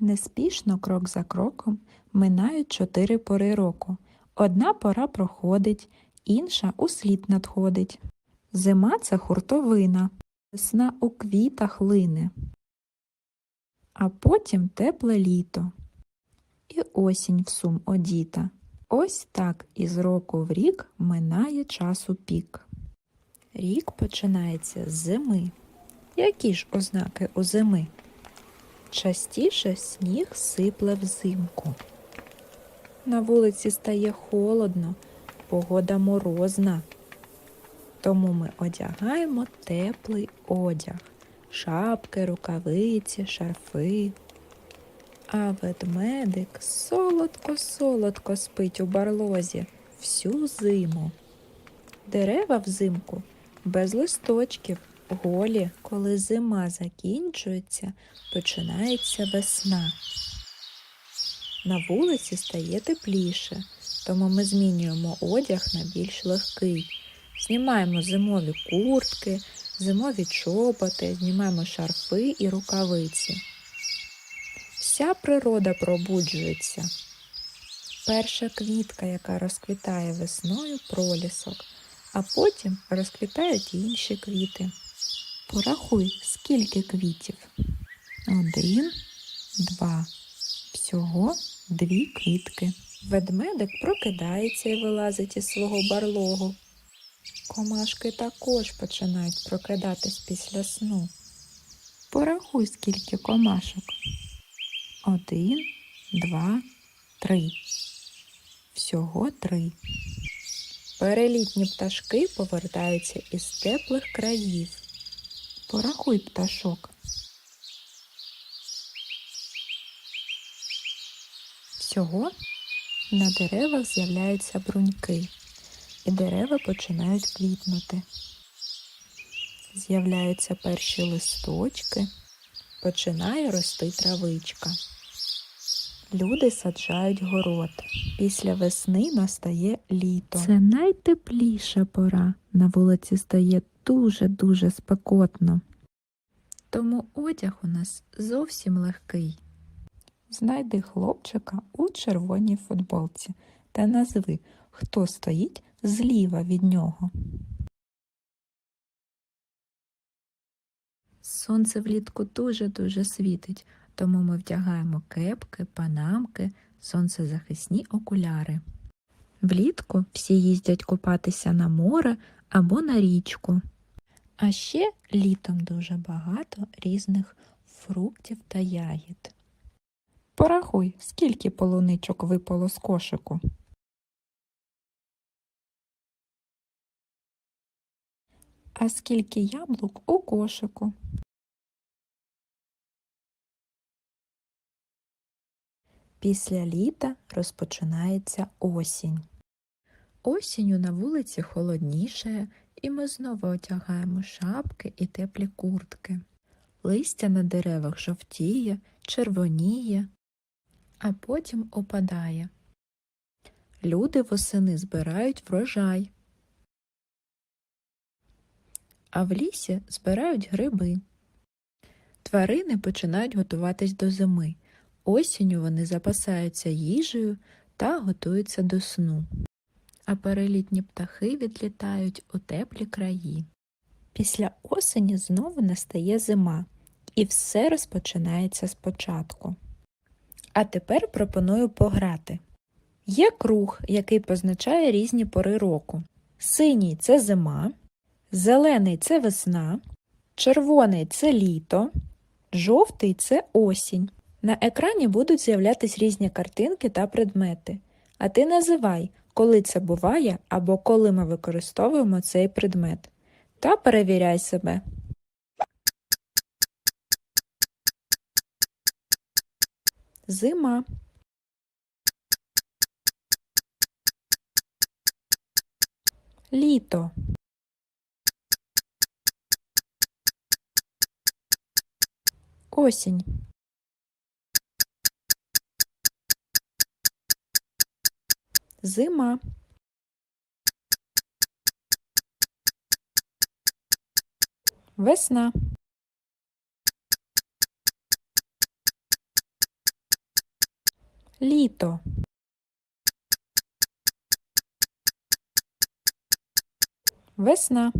Неспішно, крок за кроком, минають чотири пори року. Одна пора проходить, інша услід надходить. Зима це хуртовина, весна у квітах лине, а потім тепле літо. І осінь в сум одіта. Ось так із року в рік минає часу пік. Рік починається з зими. Які ж ознаки у зими? Частіше сніг сипле взимку. На вулиці стає холодно, погода морозна. Тому ми одягаємо теплий одяг, шапки, рукавиці, шарфи. А ведмедик солодко-солодко спить у барлозі всю зиму. Дерева взимку без листочків, голі, коли зима закінчується, починається весна. На вулиці стає тепліше, тому ми змінюємо одяг на більш легкий. Знімаємо зимові куртки, зимові чоботи, знімаємо шарфи і рукавиці. Вся природа пробуджується. Перша квітка, яка розквітає весною пролісок, а потім розквітають інші квіти. Порахуй, скільки квітів. Один, два. Всього дві квітки. Ведмедик прокидається і вилазить із свого барлогу. Комашки також починають прокидатись після сну. Порахуй, скільки комашок. Один, два, три. Всього три. Перелітні пташки повертаються із теплих країв. Порахуй пташок. Всього на деревах з'являються бруньки, і дерева починають квітнути. З'являються перші листочки, починає рости травичка. Люди саджають город. Після весни настає літо. Це найтепліша пора. На вулиці стає дуже-дуже спекотно. Тому одяг у нас зовсім легкий. Знайди хлопчика у червоній футболці та назви, хто стоїть зліва від нього. Сонце влітку дуже-дуже світить, тому ми вдягаємо кепки, панамки, сонцезахисні окуляри. Влітку всі їздять купатися на море або на річку. А ще літом дуже багато різних фруктів та ягід. Порахуй, скільки полуничок випало з кошику. А скільки яблук у кошику? Після літа розпочинається осінь. Осінню на вулиці холодніше, і ми знову одягаємо шапки і теплі куртки. Листя на деревах жовтіє, червоніє, а потім опадає. Люди восени збирають врожай, а в лісі збирають гриби. Тварини починають готуватись до зими. Осінню вони запасаються їжею та готуються до сну. А перелітні птахи відлітають у теплі краї. Після осені знову настає зима, і все розпочинається спочатку. А тепер пропоную пограти. Є круг, який позначає різні пори року. Синій це зима, зелений це весна, червоний це літо, жовтий це осінь. На екрані будуть з'являтись різні картинки та предмети. А ти називай, коли це буває або коли ми використовуємо цей предмет. Та перевіряй себе. Зима. Літо. Осінь. Зима. Весна. Літо. Весна.